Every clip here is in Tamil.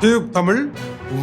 டியூப் தமிழ்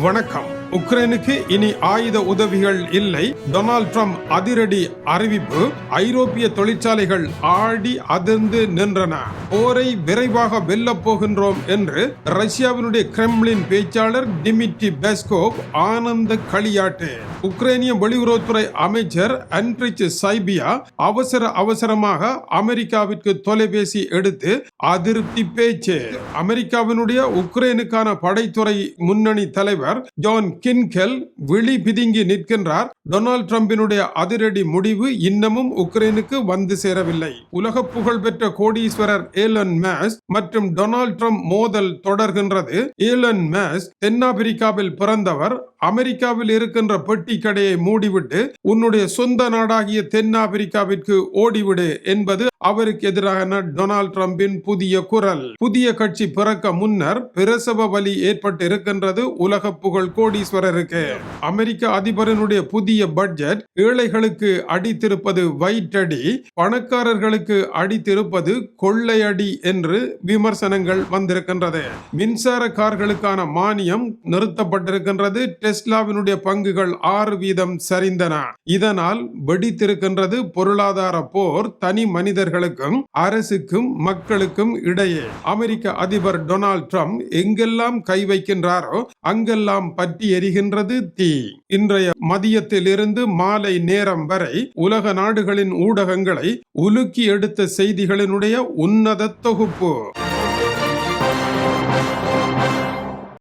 வணக்கம். உக்ரைனுக்கு இனி ஆயுத உதவிகள் இல்லை. டொனால்ட் ட்ரம்ப் அதிரடி அறிவிப்பு. ஐரோப்பிய தொழிற்சாலைகள் ஆடி அதிர்ந்து நின்றன. போரை விரைவாக வெல்லப் போகின்றோம் என்று ரஷ்யாவினுடைய கிரெம்ளின் பேச்சாளர் டிமிட்ரி பெஸ்கோவ் ஆனந்த களியாட்டு. உக்ரைனிய வெளியுறவுத்துறை அமைச்சர் அன்ட்ரிச் சைபியா அவசர அவசரமாக அமெரிக்காவிற்கு தொலைபேசி எடுத்து அதிருப்தி பேச்சு. அமெரிக்காவினுடைய உக்ரைனுக்கான படைத்துறை முன்னணி தலைவர் ஜான் கின்கெல் விழி பிதுங்கி நிற்கின்றார். டொனால்ட் ட்ரம்பினுடைய அதிரடி முடிவு இன்னமும் உக்ரைனுக்கு வந்து சேரவில்லை. உலக புகழ்பெற்ற கோடீஸ்வரர் ஏலன் மேஸ் மற்றும் டொனால்ட் ட்ரம்ப் மோதல் தொடர்கின்றது. ஏலன் மேஸ் தென்னாப்பிரிக்காவில் பிறந்தவர். அமெரிக்காவில் இருக்கின்ற பெட்டி கடையை மூடிவிட்டு உன்னுடைய சொந்த நாடாகிய தென்னாப்பிரிக்காவிற்கு ஓடிவிடு என்பது அவருக்கு எதிரான டொனால்ட் ட்ரம்பின் புதிய குரல். புதிய கட்சி பிறக்க முன்னர் பிரசவ வலி ஏற்பட்டு இருக்கின்றது உலக புகழ் கோடீஸ்வரருக்கு. அமெரிக்க அதிபரனுடைய புதிய பட்ஜெட் ஏழைகளுக்கு அடித்திருப்பது வயிற்றடி பணக்காரர்களுக்கு அடித்திருப்பது கொள்ளையடி என்று விமர்சனங்கள் வந்திருக்கின்றது. மின்சார கார்களுக்கான மானியம் நிறுத்தப்பட்டிருக்கின்றது. டெஸ்லாவினுடைய பங்குகள் ஆறு வீதம் சரிந்தன. இதனால் வெடித்திருக்கின்றது பொருளாதார போர் தனி மனிதர்களுக்கும் அரசுக்கும் மக்களுக்கும் இடையே அமெரிக்க அதிபர் டொனால்ட் ட்ரம்ப் எங்கெல்லாம் கை வைக்கின்றாரோ அங்கெல்லாம் பற்றி எரிகின்றது தீ. இன்றைய மதியத்திலிருந்து மாலை நேரம் வரை உலக நாடுகளின் ஊடகங்களை உலுக்கி எடுத்த செய்திகளினுடைய உன்னத தொகுப்பு.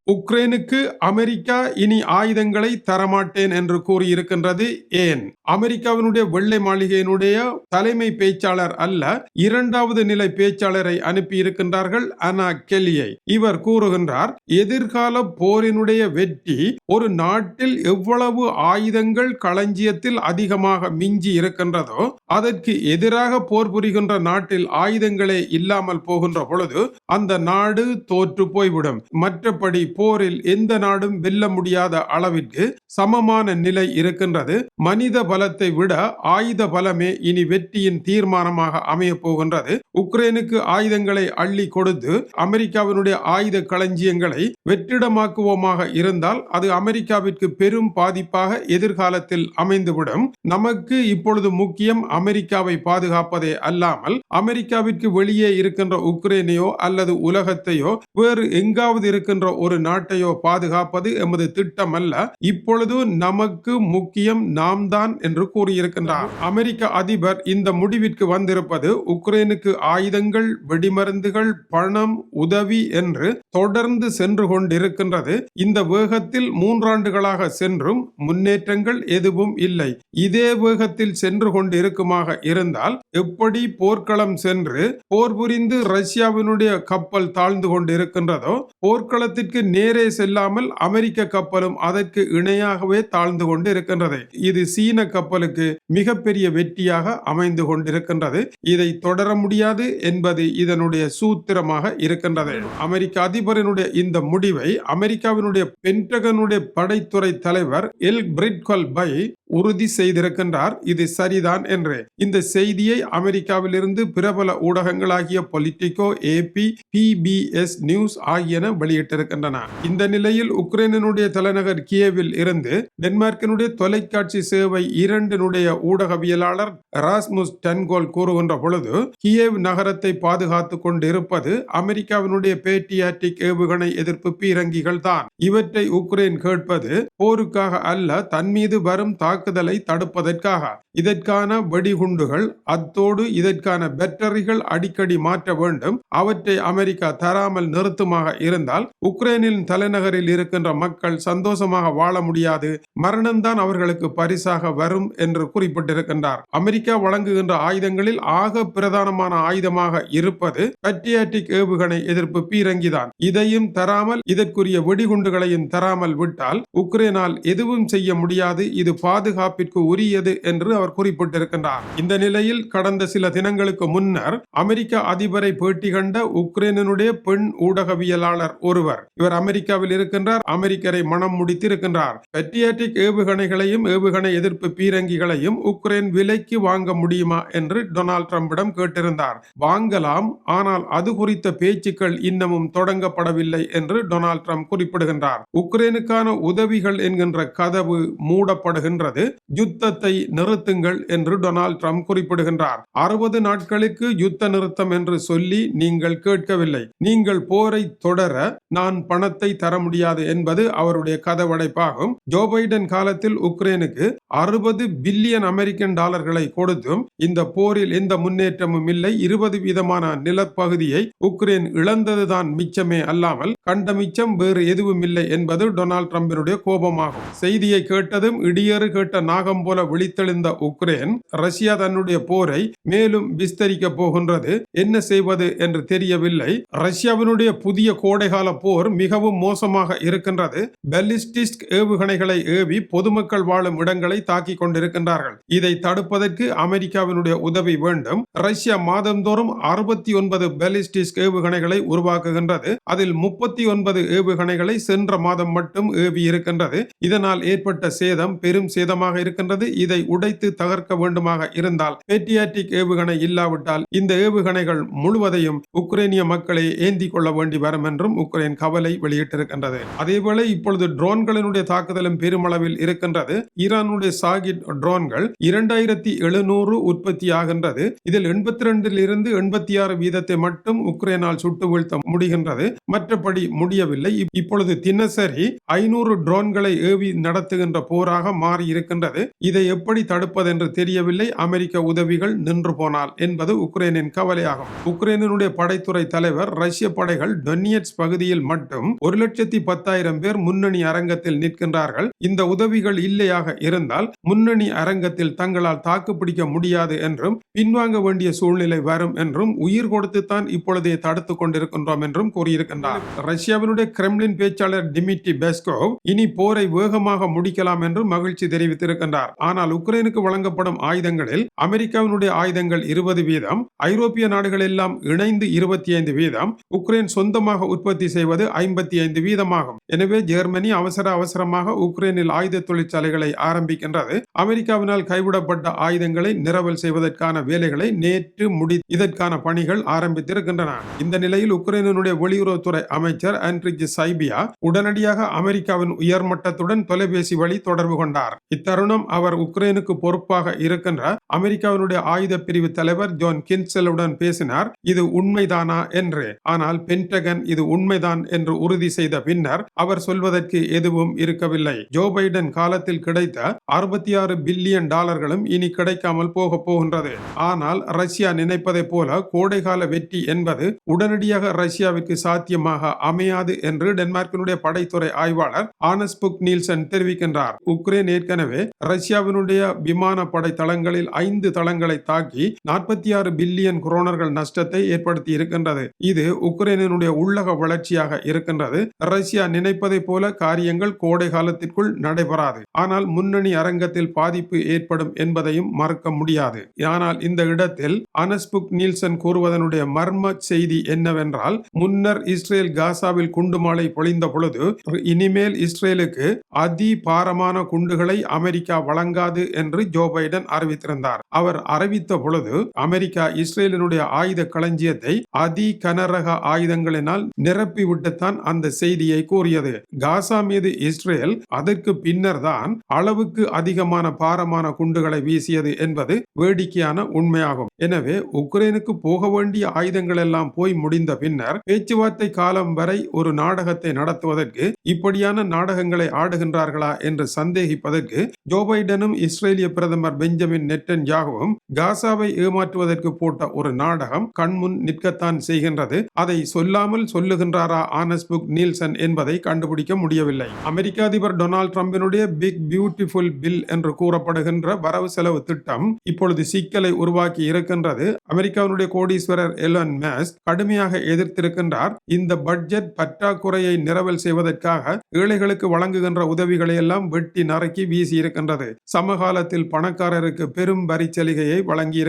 உக்ரைனுக்கு அமெரிக்கா இனி ஆயுதங்களை தரமாட்டேன் என்று கூறியிருக்கின்றது ஏன்? அமெரிக்காவினுடைய வெள்ளை மாளிகையினுடைய தலைமை பேச்சாளர் அல்ல இரண்டாவது நிலை பேச்சாளரை அனுப்பி இருக்கின்றார்கள் அனா கெல்லியை இவர் கூறுகின்றார் எதிர்கால போரினுடைய வெற்றி ஒரு நாட்டில் எவ்வளவு ஆயுதங்கள் களஞ்சியத்தில் அதிகமாக மிஞ்சி இருக்கின்றதோ அதற்கு எதிராக போர் புரிகின்ற நாட்டில் ஆயுதங்களே இல்லாமல் போகின்ற பொழுது அந்த நாடு தோற்று போய்விடும். மற்றபடி போரில் எந்த நாடும் வெல்ல முடியாத அளவிற்கு சமமான நிலை இருக்கின்றது. மனித பலத்தை விட ஆயுத பலமே இனி வெற்றியின் தீர்மானமாக அமைய போகின்றது. உக்ரைனுக்கு ஆயுதங்களை அள்ளி கொடுத்து அமெரிக்காவினுடைய ஆயுத களஞ்சியங்களை வெற்றிடமாக்குவோமாக இருந்தால் அது அமெரிக்காவிற்கு பெரும் பாதிப்பாக எதிர்காலத்தில் அமைந்துவிடும். நமக்கு இப்பொழுது முக்கியம் அமெரிக்காவை பாதுகாப்பதே அல்லாமல் அமெரிக்காவிற்கு வெளியே இருக்கின்ற உக்ரைனையோ அல்லது உலகத்தையோ வேறு எங்காவது இருக்கின்ற ஒரு நாட்டையோ பாதுகாப்பது எமது திட்டம் அல்ல இப்பொழுது நமக்கு முக்கியம் நாம் தான் என்று கூறியிருக்கின்றார். அமெரிக்க அதிபர் இந்த முடிவிற்கு வந்திருப்பது உக்ரைனுக்கு ஆயுதங்கள் வெடிமருந்துகள் பணம் உதவி என்று தொடர்ந்து சென்று கொண்டிருக்கின்றது. இந்த வேகத்தில் மூன்றாண்டுகளாக சென்றும் முன்னேற்றங்கள் எதுவும் இல்லை. இதே வேகத்தில் சென்று கொண்டிருக்குமாக இருந்தால் எப்படி போர்க்களம் சென்று போர் புரிந்து ரஷ்யாவினுடைய கப்பல் தாழ்ந்து கொண்டிருக்கின்றதோ போர்க்களத்திற்கு நேரே செல்லாமல் அமெரிக்க கப்பலும் அதற்கு இணையாகவே தாழ்ந்து கொண்டு இருக்கின்றது இது சீன கப்பலுக்கு மிகப்பெரிய வெற்றியாக அமைந்து கொண்டிருக்கின்றது. இதை தொடர முடியாது என்பது இதனுடைய சூத்திரமாக இருக்கின்றது. அமெரிக்க அதிபரனுடைய இந்த முடி முடிவை அமெரிக்காவினுடைய பென்டகனுடைய படைத்துறை தலைவர் எல் பிரிட்கொல் பை உறுதி செய்திருக்கின்றார். இது சரிதான் என்று. இந்த செய்தியை அமெரிக்காவிலிருந்து பிரபல ஊடகங்களாகிய பொலிட்டிகோ ஏபி பிபிஎஸ் நியூஸ் ஆகியன வெளியிட்டிருக்கின்றன. இந்த நிலையில் உக்ரைனுடைய தலைநகர் கியேவில் இருந்து டென்மார்க்கினுடைய தொலைக்காட்சி சேவை இரண்டினுடைய ஊடகவியலாளர் ராஸ்முஸ் டன்கோல் கூறுகின்ற பொழுது கியேவ் நகரத்தை பாதுகாத்துக் கொண்டிருப்பது அமெரிக்காவினுடைய பேட்டியாட்டிக் ஏவுகணை எதிர்ப்பு பீரங்கிகள் தான் இவற்றை உக்ரைன் கேட்பது போருக்காக அல்ல தன் மீது வரும் தாக்குதலை தடுப்பதற்காக. இதற்கான வெடிகுண்டுகள் அத்தோடு இதற்கான பேட்டரிகள் அடிக்கடி மாற்ற வேண்டும். அவற்றை அமெரிக்கா தராமல் நிறுத்துமாக இருந்தால் உக்ரைனின் தலைநகரில் இருக்கின்ற மக்கள் சந்தோஷமாக வாழ முடியாது. மரணம்தான் அவர்களுக்கு பரிசாக வரும் என்று குறிப்பிட்டிருக்கின்றார். அமெரிக்கா வழங்குகின்ற ஆயுதங்களில் ஆக பிரதானமான ஆயுதமாக இருப்பது பட்ரியாட்டிக் ஏவுகணை எதிர்ப்பு பீரங்கிதான். இதையும் தராமல் இதற்குரிய வெடிகுண்டுகளையும் தராமல் விட்டால் உக்ரைனால் எதுவும் செய்ய முடியாது. இது பாதுகாப்பு பாதுகாப்பிற்கு உரியது என்று அவர் குறிப்பிட்டிருக்கின்றார். இந்த நிலையில் கடந்த சில தினங்களுக்கு முன்னர் அமெரிக்க அதிபரை பேட்டி கண்ட உக்ரைனுடைய பெண் ஊடகவியலாளர் ஒருவர். இவர் அமெரிக்காவில் இருக்கின்றார் அமெரிக்கரை மனம் முடித்திருக்கின்றார். பெட்ரியாட்டிக் ஏவுகணைகளையும் ஏவுகணை எதிர்ப்பு பீரங்கிகளையும் உக்ரைன் விலைக்கு வாங்க முடியுமா என்று டொனால்ட் ட்ரம்பிடம் கேட்டிருந்தார். வாங்கலாம் ஆனால் அது குறித்த பேச்சுக்கள் இன்னமும் தொடங்கப்படவில்லை என்று டொனால்ட் ட்ரம்ப் குறிப்பிடுகின்றார். உக்ரைனுக்கான உதவிகள் என்கின்ற கதவு மூடப்படுகின்றது. யுத்தத்தை நிறுத்துங்கள் என்று டொனால்ட் ட்ரம்ப் குறிப்பிடுகின்றார். அறுபது நாட்களுக்கு யுத்த நிறுத்தம் என்று சொல்லி நீங்கள் கேட்கவில்லை. நீங்கள் போரை தொடர நான் பணத்தை தர முடியாது என்பது அவருடைய கதவடைப்பாகும். ஜோ பைடன் காலத்தில் உக்ரைனுக்கு அறுபது பில்லியன் அமெரிக்கன் டாலர்களை கொடுத்தும் இந்த போரில் எந்த முன்னேற்றமும் இல்லை. இருபது வீதமான நிலப்பகுதியை உக்ரைன் இழந்ததுதான் மிச்சமே அல்லாமல் கண்ட மிச்சம் வேறு எதுவும் இல்லை என்பது டொனால்ட் ட்ரம்பினுடைய கோபமாகும். செய்தியை கேட்டதும் இடியறு கேட்டு நாகம் போல விழித்தெழுந்த உக்ரைன் ரஷ்யா தன்னுடைய போரை மேலும் விஸ்தரிக்க போகின்றது. என்ன செய்வது என்று தெரியவில்லை. ரஷ்யாவினுடைய புதிய கோடைகால போர் மிகவும் மோசமாக இருக்கின்றது. பெலிஸ்டிக் ஏவுகணைகளை ஏவி பொதுமக்கள் வாழும் இடங்களை தாக்கிக் கொண்டிருக்கின்றார்கள். இதை தடுப்பதற்கு அமெரிக்காவினுடைய உதவி வேண்டும். ரஷ்யா மாதந்தோறும் அறுபத்தி ஒன்பது பெலிஸ்டிக் ஏவுகணைகளை உருவாக்குகின்றது. அதில் முப்பத்தி ஒன்பது ஏவுகணைகளை சென்ற மாதம் மட்டும் ஏவி இருக்கின்றது இதனால் ஏற்பட்ட சேதம் பெரும் சேதம் சேதமாக இருக்கின்றது. இதை உடைத்து தகர்க்க வேண்டுமாக இருந்தால் பேட்டியாட்டிக் ஏவுகணை இல்லாவிட்டால் இந்த ஏவுகணைகள் முழுவதையும் உக்ரைனிய மக்களை ஏந்தி கொள்ள வேண்டி வரும் என்றும் உக்ரைன் கவலை வெளியிட்டிருக்கின்றது. அதேவேளை இப்பொழுது ட்ரோன்களினுடைய தாக்குதலும் பெருமளவில் இருக்கின்றது. ஈரானுடைய சாகிட் ட்ரோன்கள் இரண்டாயிரத்தி எழுநூறு உற்பத்தி ஆகின்றது இதில் எண்பத்தி ரெண்டில் இருந்து எண்பத்தி ஆறு வீதத்தை மட்டும் உக்ரைனால் சுட்டு வீழ்த்த முடிகின்றது. மற்றபடி முடியவில்லை. இப்பொழுது தினசரி ஐநூறு ட்ரோன்களை ஏவி நடத்துகின்ற போராக மாறி இருக்கின்றது. இதை எப்படி தடுப்பது என்று தெரியவில்லை. அமெரிக்க உதவிகள் நின்று போனால் என்பது உக்ரைனின் கவலையாகும். உக்ரைனினுடைய படைத்துறை தலைவர் ரஷ்ய படைகள் டொனியட்ஸ் பகுதியில் மட்டும் ஒரு லட்சத்தி பத்தாயிரம் பேர் முன்னணி அரங்கத்தில் நிற்கின்றார்கள். இந்த உதவிகள் இல்லையாக இருந்தால் முன்னணி அரங்கத்தில் தங்களால் தாக்குப்பிடிக்க முடியாது என்றும் பின்வாங்க வேண்டிய சூழ்நிலை வரும் என்றும் உயிர் கொடுத்துத்தான் இப்பொழுதே தடுத்துக் கொண்டிருக்கின்றோம் என்றும் கூறியிருக்கின்றார். ரஷ்யாவினுடைய கிரெம்லின் பேச்சாளர் டிமிட்ரி பெஸ்கோவ் இனி போரை வேகமாக முடிக்கலாம் என்று மகிழ்ச்சி தெரிவித்தார் தெரிவித்திருக்கின்றார் ஆனால் உக்ரைனுக்கு வழங்கப்படும் ஆயுதங்களில் அமெரிக்காவினுடைய ஆயுதங்கள் இருபது வீதம் ஐரோப்பிய நாடுகள் எல்லாம் இணைந்து இருபத்தி ஐந்து வீதம் உக்ரைன் சொந்தமாக உற்பத்தி செய்வது ஐம்பத்தி ஐந்து வீதமாகும். எனவே ஜெர்மனி அவசர அவசரமாக உக்ரைனில் ஆயுத தொழிற்சாலைகளை ஆரம்பிக்கின்றது. அமெரிக்காவினால் கைவிடப்பட்ட ஆயுதங்களை நிரவல் செய்வதற்கான வேலைகளை நேற்று முடி இதற்கான பணிகள் ஆரம்பித்திருக்கின்றன. இந்த நிலையில் உக்ரைனுடைய வெளியுறவுத்துறை அமைச்சர் ஆண்ட்ரிஜ் சைபியா உடனடியாக அமெரிக்காவின் உயர்மட்டத்துடன் தொலைபேசி வழி தொடர்பு கொண்டார். இத்தருணம் அவர் உக்ரைனுக்கு பொறுப்பாக இருக்கின்ற அமெரிக்காவினுடைய ஆயுத பிரிவு தலைவர் ஜோன் கின்செலுடன் பேசினார் இது உண்மைதானா? என்று. ஆனால் பென்டகன் இது உண்மைதான் என்று உறுதி செய்த பின்னர் அவர் சொல்வதற்கு எதுவும் இருக்கவில்லை. ஜோ பைடன் காலத்தில் கிடைத்த அறுபத்தி ஆறு பில்லியன் டாலர்களும் இனி கிடைக்காமல் போக போகின்றது. ஆனால் ரஷ்யா நினைப்பதை போல கோடைகால வெற்றி என்பது உடனடியாக ரஷ்யாவிற்கு சாத்தியமாக அமையாது என்று டென்மார்க்கினுடைய படைத்துறை ஆய்வாளர் ஆனஸ்புக் நீல்சன் தெரிவிக்கின்றார். உக்ரைன் ஏற்கனவே ரஷ்யாவினுடைய விமான படை தளங்களில் ஐந்து தளங்களை தாக்கி நாற்பத்தி ஆறு பில்லியன் குரோனர்கள் நஷ்டத்தை ஏற்படுத்தி இருக்கின்றது. இது உக்ரைனுடைய உள்ளக வளர்ச்சியாக இருக்கின்றது. ரஷ்யா நினைப்பதை போல காரியங்கள் கோடை காலத்திற்குள் நடைபெறாது. ஆனால் முன்னணி அரங்கத்தில் பாதிப்பு ஏற்படும் என்பதையும் மறுக்க முடியாது. ஆனால் இந்த இடத்தில் அனஸ்புக் நீல்சன் கூறுவதனுடைய மர்ம செய்தி என்னவென்றால் முன்னர் இஸ்ரேல் காசாவில் குண்டு மாலை பொழிந்த பொழுது இனிமேல் இஸ்ரேலுக்கு அதிபாரமான குண்டுகளை அமெரிக்கா வழங்காது என்று ஜோ பைடன் அறிவித்திருந்தார். அவர் அறிவித்த பொழுது அமெரிக்கா இஸ்ரேலினுடைய ஆயுத களஞ்சியத்தை அதி கனரக ஆயுதங்களினால் நிரப்பிவிட்டுத்தான் அந்த செய்தியை கூறியது. காசா மீது இஸ்ரேல் அதற்கு பின்னர் தான் அளவுக்கு அதிகமான பாரமான குண்டுகளை வீசியது என்பது வேடிக்கையான உண்மையாகும். எனவே உக்ரைனுக்கு போக வேண்டிய ஆயுதங்கள் எல்லாம் போய் முடிந்த பின்னர் பேச்சுவார்த்தை காலம் வரை ஒரு நாடகத்தை நடத்துவதற்கு இப்படியான நாடகங்களை ஆடுகின்றார்களா என்று சந்தேகிப்பதற்கு ஜோ பைடனும் இஸ்ரேலிய பிரதமர் பெஞ்சமின் நெட்டன் யாகவும் காசாவை ஏமாற்றுவதற்கு போட்ட ஒரு நாடகம் கண்முன் நிற்கத்தான் செய்கின்றது. அதை சொல்லாமல் சொல்லுகின்றாரா ஆனஸ்புக் நீல்சன் என்பதை கண்டுபிடிக்க முடியவில்லை. அமெரிக்க அதிபர் டொனால்ட் ட்ரம்பினுடைய பிக் பியூட்டிஃபுல் பில் என்று கூறப்படுகின்ற வரவு செலவு திட்டம் இப்பொழுது சிக்கலை உருவாக்கி இருக்கின்றது. அமெரிக்காவினுடைய கோடீஸ்வரர் எலன் மேஸ் கடுமையாக எதிர்த்திருக்கின்றார். இந்த பட்ஜெட் பற்றாக்குறையை நிரவல் செய்வதற்காக ஏழைகளுக்கு வழங்குகின்ற உதவிகளை எல்லாம் வெட்டி நறுக்கி வீசி இருக்கின்றது சமகாலத்தில் பணக்காரருக்கு பெரும் வரி சலுகையை வழங்கி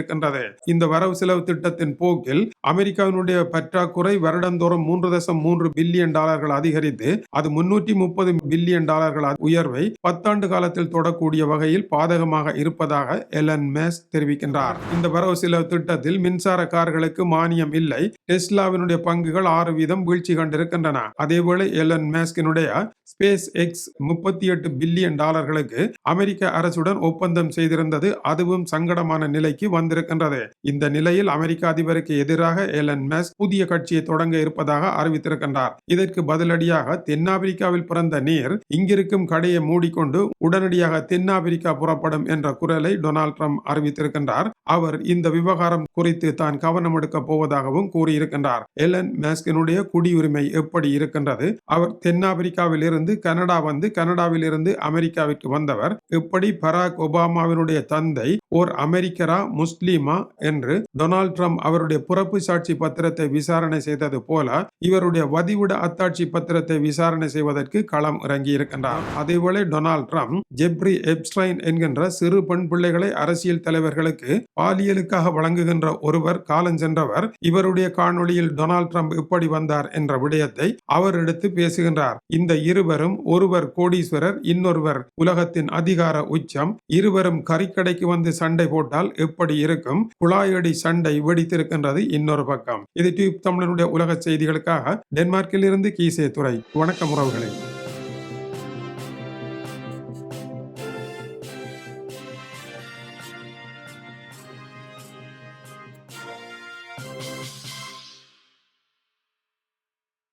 இந்த வரவு செலவு திட்டத்தின் போக்கில் அமெரிக்காவினுடைய பற்றாக்குறை வருடந்தோறும் மூன்று தசம் மூன்று பில்லியன் டாலர்கள் அதிகரித்து அது முன்னூற்றி முப்பது பில்லியன் டாலர்கள் உயர்வை பத்தாண்டு காலத்தில் தொடக்கூடிய வகையில் பாதகமாக இருப்பதாக எலன் மேஸ் தெரிவிக்கின்றார். இந்த வரவு செலவு திட்டத்தில் மின்சார கார்களுக்கு மானியம் இல்லை. டெஸ்லாவினுடைய பங்குகள் ஆறு வீதம் வீழ்ச்சி கண்டிருக்கின்றன. அதேபோல எலன் மேஸ்கினுடைய ஸ்பேஸ் எக்ஸ் முப்பத்தி எட்டு பில்லியன் டாலர்களுக்கு அமெரிக்க அரசுடன் ஒப்பந்தம் செய்திருந்தது அதுவும் சங்கடமான நிலைக்கு வந்திருக்கின்றது. இந்த நிலையில் அமெரிக்க அதிபருக்கு எதிராக எலன் மெஸ் புதிய கட்சியை தொடங்க இருப்பதாக அறிவித்திருக்கின்றார். இதற்கு பதிலடியாக தென்னாப்பிரிக்காவில் பிறந்த நீர் இங்கிருக்கும் கடையை மூடிக்கொண்டு உடனடியாக தென்னாப்பிரிக்கா புறப்படும் என்ற குரலை டொனால்ட் ட்ரம்ப் அறிவித்திருக்கின்றார். அவர் இந்த விவகாரம் குறித்து தான் கவனம் எடுக்கப் போவதாகவும் கூறியிருக்கின்றார். எலன் மேஸ்கினுடைய குடியுரிமை எப்படி இருக்கின்றது? அவர் தென்னாப்பிரிக்காவில் இருந்து கனடா வந்து கனடாவில் இருந்து அமெரிக்காவிற்கு வந்தவர். எப்படி பராக் ஒபாமாவினுடைய தந்தை ஓர் அமெரிக்கரா முஸ்லீமா என்று டொனால்ட் ட்ரம்ப் அவருடைய பிறப்பு சாட்சி பத்திரத்தை விசாரணை செய்தது போல இவருடைய வதிவிட அத்தாட்சி பத்திரத்தை விசாரணை செய்வதற்கு களம் இறங்கி இருக்கின்றார். அதேபோல டொனால்ட் ட்ரம்ப் ஜெப்ரி எப்ஸ்டைன் என்கின்ற சிறு பெண் பிள்ளைகளை அரசியல் தலைவர்களுக்கு பாலியலுக்காக வழங்குகின்ற ஒருவர் காலஞ்சென்றவர் இவருடைய காணொளியில் டொனால்ட் ட்ரம்ப் இப்படி வந்தார் என்ற விடயத்தை அவர் எடுத்து பேசுகின்றார். இந்த இருவரும் ஒருவர் கோடீஸ்வரர் இன்னொருவர் உலகத்தின் அதிகார உச்சம். இருவரும் கறிக்கடைக்கு வந்து சண்டை போட்டால் எப்படி இருக்கும்? குழாயடி சண்டை வெடித்திருக்கின்றது இன்னொரு பக்கம். இது டியூப் தமிழனுடைய உலக செய்திகளுக்காக டென்மார்க்கில் இருந்து கீசே துறை வணக்கம் உறவுகளே.